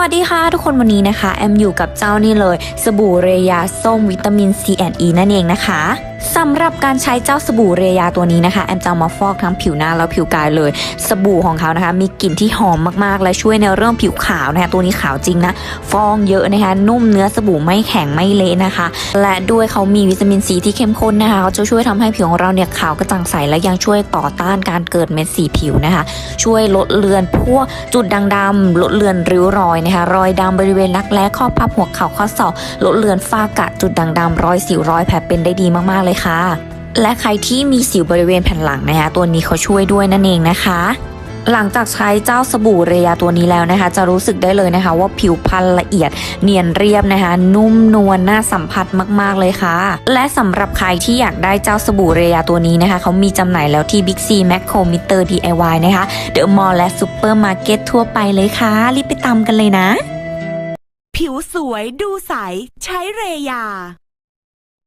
วัสดีค่ะทุกคนวันนี้นะคะ แอมอยู่กับเจ้านี่เลย สบู่เรยาส้มวิตามิน C and E นั่นเองนะคะ สำหรับการใช้เจ้าสบู่เรยาตัวนี้นะคะ แอมจะมาฟอกทั้งผิวหน้าแล้วผิวกายเลย สบู่ของเขานะคะ มีกลิ่นที่หอมมากๆ และช่วยในเรื่องผิวขาวนะคะ ตัวนี้ขาวจริงนะ ฟองเยอะนะคะ นุ่มเนื้อสบู่ไม่แข็งไม่เละนะคะ และด้วยเขามีวิตามินซีที่เข้มข้นนะคะเขาจะช่วยทำให้ผิวของเราเนี่ยขาวกระจ่างใสและยังช่วยต่อต้านการเกิดเม็ดสีผิวนะคะ ช่วยลดเลือนพวกจุดด่างดำลดเลือนริ้วรอยนะคะ รอยดำบริเวณรักแร้ข้อพับหัวเข่าข้อศอกลดเลือนฝ้ากระจุดด่างดำรอยสิวรอยแผลเป็นได้ดีมากๆเลยค่ะและใครที่มีสิวบริเวณแผ่นหลังนะคะตัวนี้เขาช่วยด้วยนั่นเองนะคะ หลังจากใช้เจ้าสบู่เรยาตัวนี้แล้วนะคะ จะรู้สึกได้เลยนะคะ ว่าผิวพรรณละเอียดเนียนเรียบนะคะ นุ่มนวลน่าสัมผัสมากๆเลยค่ะ และสำหรับใครที่อยากได้เจ้าสบู่เรยาตัวนี้นะคะเขามีจำหน่ายแล้วที่ Big C m a c c o m i t e r DIY นะคะเดอะมอลล์และซูเปอร์มาร์เก็ตทั่วไปเลยค่ะรีบไปตามกันเลยนะผิวสวยดูใส ใช้เรยา